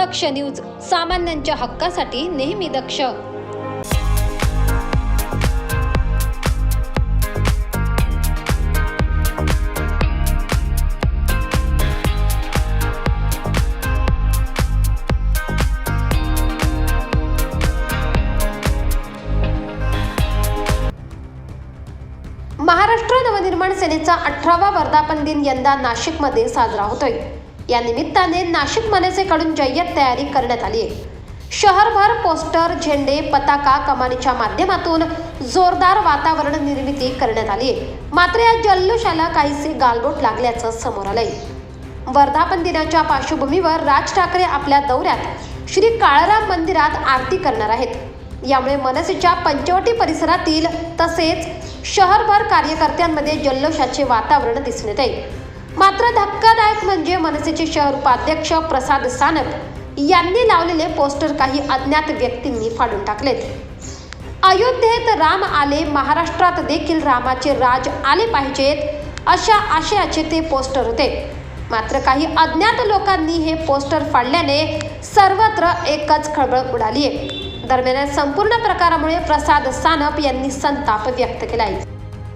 दक्ष news सामान्यांच्या हक्कासाठी नेहमी दक्ष. महाराष्ट्र नवनिर्माण सेनेचा अठरावा वर्धापन दिन यंदा नाशिकमध्ये साजरा होतोय. या निमित्ताने नाशिक मनसेकडून जय्यत तयारी करण्यात आली आहे. शहरभर पोस्टर झेंडे पताका कमानीच्या माध्यमातून जोरदार वातावरण निर्मिती करण्यात आली आहे. मात्र या जल्लोषाला काहीसे गालबोट लागल्याचं समोर आलंय. वर्धापन दिनाच्या पार्श्वभूमीवर राज ठाकरे आपल्या दौऱ्यात श्री काळाराम मंदिरात आरती करणार आहेत. यामुळे मनसेच्या पंचवटी परिसरातील तसेच शहरभर कार्यकर्त्यांमध्ये जल्लोषाचे वातावरण दिसून येत आहे. मात्र धक्कादायक म्हणजे मनसेचे शहर उपाध्यक्ष प्रसाद सानप यांनी लावलेले पोस्टर काही अज्ञात व्यक्तींनी फाडून टाकलेत. अयोध्येत राम आले महाराष्ट्रात देखील रामाचे राज आले पाहिजेत अशा आशयाचे ते पोस्टर होते. मात्र काही अज्ञात लोकांनी हे पोस्टर फाडल्याने सर्वत्र एकच खळबळ उडाली आहे दरम्यान संपूर्ण प्रकारामुळे प्रसाद सानप यांनी संताप व्यक्त केला आहे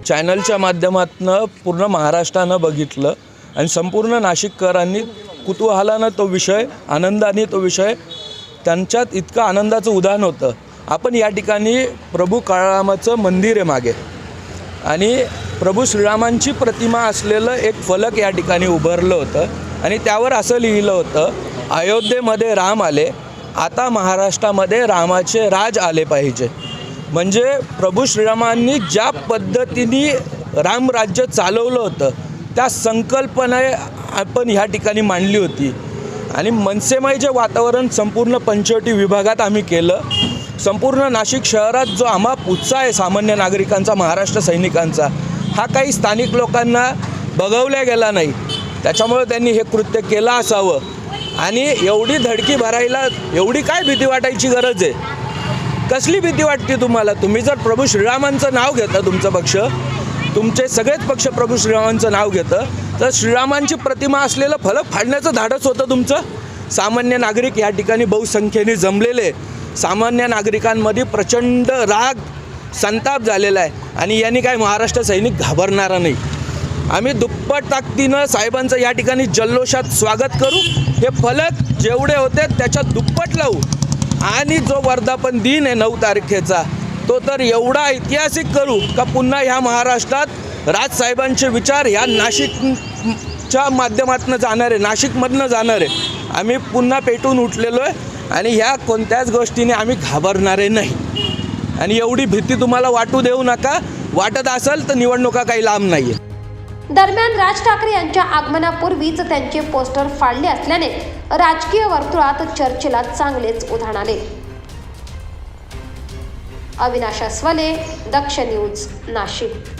चॅनलच्या माध्यमातनं पूर्ण महाराष्ट्रानं बघितलं आणि संपूर्ण नाशिककरांनी कुतूहलानं तो विषय आनंदाने तो विषय त्यांच्यात इतकं आनंदाचं उदाहरण होतं. आपण या ठिकाणी प्रभू काळारामाचं मंदिर आहे मागे. आणि प्रभू श्रीरामांची प्रतिमा असलेलं एक फलक या ठिकाणी उभारलं होतं आणि त्यावर असं लिहिलं होतं अयोध्येमध्ये राम आले आता महाराष्ट्रामध्ये रामाचे राज आले पाहिजे. म्हणजे प्रभू श्रीरामांनी ज्या पद्धतीने रामराज्य चालवलं होतं त्या संकल्पना आपण ह्या ठिकाणी मांडली होती. आणि मनसेमय जे वातावरण संपूर्ण पंचवटी विभागात आम्ही केलं. संपूर्ण नाशिक शहरात जो आम्हा उत्साह आहे सामान्य नागरिकांचा महाराष्ट्र सैनिकांचा हा काही स्थानिक लोकांना बघवल्या गेला नाही. त्याच्यामुळे त्यांनी हे कृत्य केलं असावं. आणि एवढी धडकी भरायला एवढी काय भीती वाटायची गरज आहे? कसली भीती वाटते तुम्हाला? तुम्ही जर प्रभू श्रीरामांचं नाव घेतं तुमचं पक्ष तुमचे सगळेच पक्ष प्रभू श्रीरामांचं नाव घेतं तर श्रीरामांची प्रतिमा असलेलं फलक फाडण्याचं धाडस होतं तुमचं? सामान्य नागरिक या ठिकाणी बहुसंख्येने जमलेले. सामान्य नागरिकांमध्ये प्रचंड राग संताप झालेला आहे. आणि यांनी काय महाराष्ट्र सैनिक घाबरणारा नाही. आम्ही दुप्पट ताकदीनं साहेबांचं या ठिकाणी जल्लोषात स्वागत करू. हे फलक जेवढे होते त्याच्यात दुप्पट लावू. आणि जो वर्धापन दिन आहे नऊ तारखेचा तो तर एवढा ऐतिहासिक करू का पुन्हा ह्या महाराष्ट्रात राजसाहेबांचे विचार ह्या नाशिकच्या माध्यमातून जाणार आहे नाशिकमधनं जाणार. आहे आम्ही पुन्हा पेटून उठलेलो आहे आणि ह्या कोणत्याच गोष्टीने आम्ही घाबरणारे नाही. आणि एवढी भीती तुम्हाला वाटू देऊ नका. वाटत असेल तर निवडणुका काही लांब नाही आहे दरम्यान राज ठाकरे यांच्या आगमनापूर्वीच त्यांचे पोस्टर फाडले असल्याने राजकीय वर्तुळात चर्चेला चांगलेच उधाण आले. अविनाश अस्वले दक्ष न्यूज नाशिक.